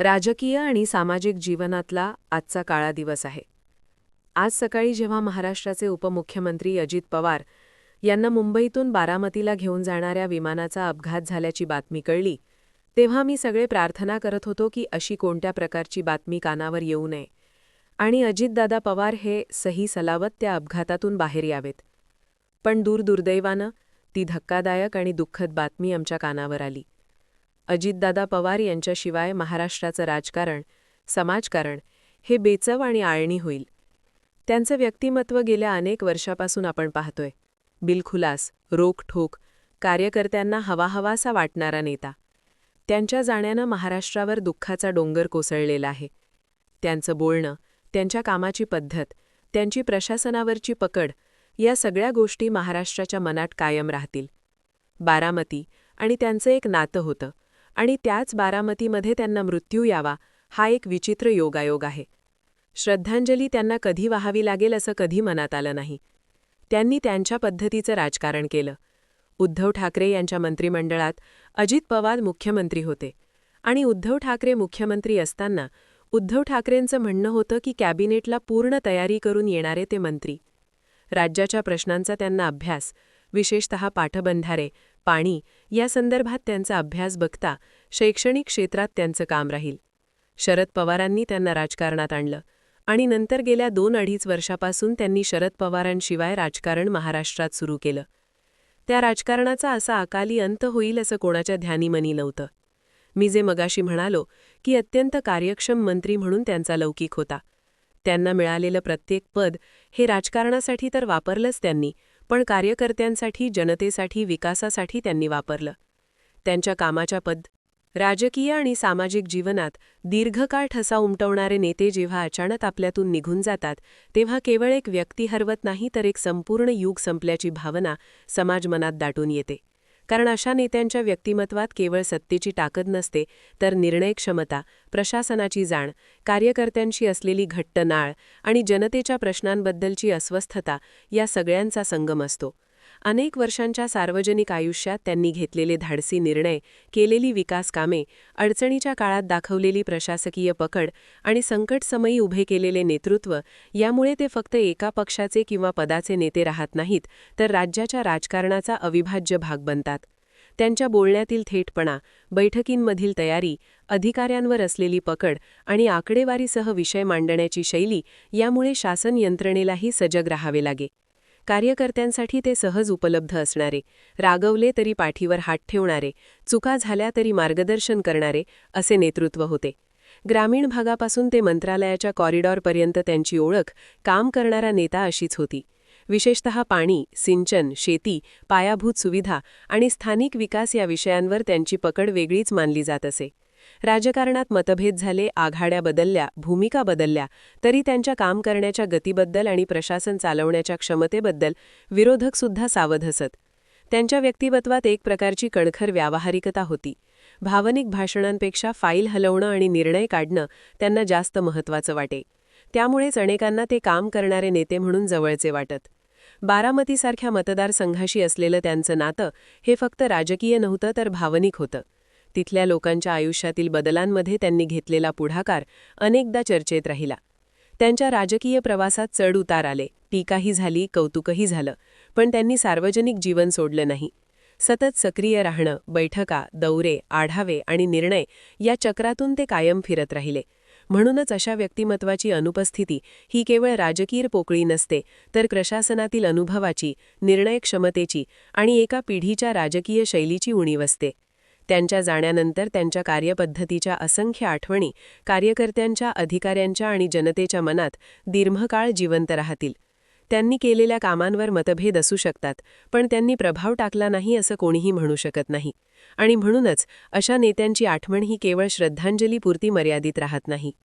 राजकीय आणि सामाजिक जीवनातला आजचा काळा दिवस आहे. आज सकाळी जेव्हा महाराष्ट्राचे उपमुख्यमंत्री अजित पवार यांना मुंबईतून बारामतीला घेऊन जाणाऱ्या विमानाचा अपघात झाल्याची बातमी कळली तेव्हा मी सगळे प्रार्थना करत होतो की अशी कोणत्या प्रकारची बातमी कानावर येऊ नये आणि अजितदादा पवार हे सही सलावत त्या अपघातातून बाहेर यावेत. पण दूरदुर्दैवानं ती धक्कादायक आणि दुःखद बातमी आमच्या कानावर आली. अजितदादा पवार यांच्याशिवाय महाराष्ट्राचं राजकारण समाजकारण हे बेचव आणि आळणी होईल. त्यांचं व्यक्तिमत्व गेल्या अनेक वर्षापासून आपण पाहतोय. बिलखुलास रोखठोक कार्यकर्त्यांना हवाहवासा वाटणारा नेता. त्यांच्या जाण्यानं महाराष्ट्रावर दुःखाचा डोंगर कोसळलेला आहे. त्यांचं बोलणं त्यांच्या कामाची पद्धत त्यांची प्रशासनावरची पकड या सगळ्या गोष्टी महाराष्ट्राच्या मनात कायम राहतील. बारामती आणि त्यांचं एक नातं होतं. आणि त्याच बारामतीमध्ये त्यांना मृत्यू यावा हा एक विचित्र योगायोग आहे. श्रद्धांजली त्यांना कधी वाहावी लागेल असं कधी मनात आलं नाही. त्यांनी त्यांच्या पद्धतीचं राजकारण केलं. उद्धव ठाकरे यांच्या मंत्रिमंडळात अजित पवार मुख्यमंत्री होते आणि उद्धव ठाकरे मुख्यमंत्री असताना उद्धव ठाकरेंचं म्हणणं होतं की कॅबिनेटला पूर्ण तयारी करून येणारे ते मंत्री. राज्याच्या प्रश्नांचा त्यांना अभ्यास विशेषतः पाठबंधारे पाणी या संदर्भात त्यांचा अभ्यास बघता शैक्षणिक क्षेत्रात त्यांचं काम राहील. शरद पवारांनी त्यांना राजकारणात आणलं आणि नंतर गेल्या दोन अडीच वर्षापासून त्यांनी शरद पवारांशिवाय राजकारण महाराष्ट्रात सुरू केलं. त्या राजकारणाचा असा अकाली अंत होईल असं कोणाच्या ध्यानीमनी नव्हतं. मी जे मगाशी म्हणालो की अत्यंत कार्यक्षम मंत्री म्हणून त्यांचा लौकिक होता. त्यांना मिळालेलं प्रत्येक पद हे राजकारणासाठी तर वापरलंच त्यांनी पण कार्यकर्त्यांसाठी जनतेसाठी विकासासाठी त्यांनी वापरलं. त्यांच्या कामाच्या पद राजकीय आणि सामाजिक जीवनात दीर्घकाळ ठसा उमटवणारे नेते जेव्हा अचानक आपल्यातून निघून जातात तेव्हा केवळ एक व्यक्ती हरवत नाही तर एक संपूर्ण युग संपल्याची भावना समाज मनात दाटून येते. कारण अशा नेत्यांच्या व्यक्तिमत्वात केवळ सत्तेची ताकद नसते तर निर्णय क्षमता प्रशासनाची जाण कार्यकर्त्यांशी असलेली घट्ट नाळ आणि जनतेच्या प्रश्नांबद्दलची अस्वस्थता या सगळ्यांचा संगम असतो. अनेक वर्षांच्या सार्वजनिक आयुष्यात त्यांनी घेतलेले धाडसी निर्णय केलेली विकास कामे अडचणीच्या काळात दाखवलेली प्रशासकीय पकड आणि संकटसमयी उभे केलेले नेतृत्व यामुळे ते फक्त एका पक्षाचे किंवा पदाचे नेते राहत नाहीत तर राज्याच्या राजकारणाचा अविभाज्य भाग बनतात. त्यांच्या बोलण्यातील थेटपणा बैठकींमधील तयारी अधिकाऱ्यांवर असलेली पकड आणि आकडेवारीसह विषय मांडण्याची शैली यामुळे शासन यंत्रणेलाही सजग राहावे लागे. कार्यकर्त्यांसाठी ते सहज उपलब्ध असणारे रागवले तरी पाठीवर हात ठेवणारे चुका झाल्या तरी मार्गदर्शन करणारे असे नेतृत्व होते. ग्रामीण भागापासून ते मंत्रालयाच्या कॉरिडॉरपर्यंत त्यांची ओळख काम करणारा नेता अशीच होती. विशेषतः पाणी सिंचन शेती पायाभूत सुविधा आणि स्थानिक विकास या विषयांवर त्यांची पकड वेगळीच मानली जात असे. राजकारणात मतभेद झाले आघाड्या बदलल्या भूमिका बदलल्या तरी त्यांच्या काम करण्याच्या गतीबद्दल आणि प्रशासन चालवण्याच्या क्षमतेबद्दल विरोधकसुद्धा सावध असत. त्यांच्या व्यक्तिमत्वात एक प्रकारची कणखर व्यावहारिकता होती. भावनिक भाषणांपेक्षा फाईल हलवणं आणि निर्णय काढणं त्यांना जास्त महत्त्वाचं वाटे. त्यामुळेच अनेकांना ते काम करणारे नेते म्हणून जवळचे वाटत. बारामतीसारख्या मतदारसंघाशी असलेलं त्यांचं नातं हे फक्त राजकीय नव्हतं तर भावनिक होतं. तिथल्या लोकांच्या आयुष्यातील बदलांमध्ये त्यांनी घेतलेला पुढाकार अनेकदा चर्चेत राहिला. त्यांच्या राजकीय प्रवासात चढ उतार आले. टीकाही झाली कौतुकही झालं पण त्यांनी सार्वजनिक जीवन सोडलं नाही. सतत सक्रिय राहणं बैठका दौरे आढावे आणि निर्णय या चक्रातून ते कायम फिरत राहिले. म्हणूनच अशा व्यक्तिमत्वाची अनुपस्थिती ही केवळ राजकीय पोकळी नसते तर प्रशासनातील अनुभवाची निर्णय क्षमतेची आणि एका पिढीच्या राजकीय शैलीची उणीव असते. त्यांच्या जाण्यानंतर त्यांच्या कार्यपद्धतीच्या असंख्य आठवणी कार्यकर्त्यांच्या अधिकाऱ्यांच्या आणि जनतेच्या मनात दीर्घकाळ जिवंत राहतील. त्यांनी केलेल्या कामांवर मतभेद असू शकतात पण त्यांनी प्रभाव टाकला नाही असं कोणीही म्हणू शकत नाही. आणि म्हणूनच अशा नेत्यांची आठवण ही केवळ श्रद्धांजलीपुरती मर्यादित राहत नाही.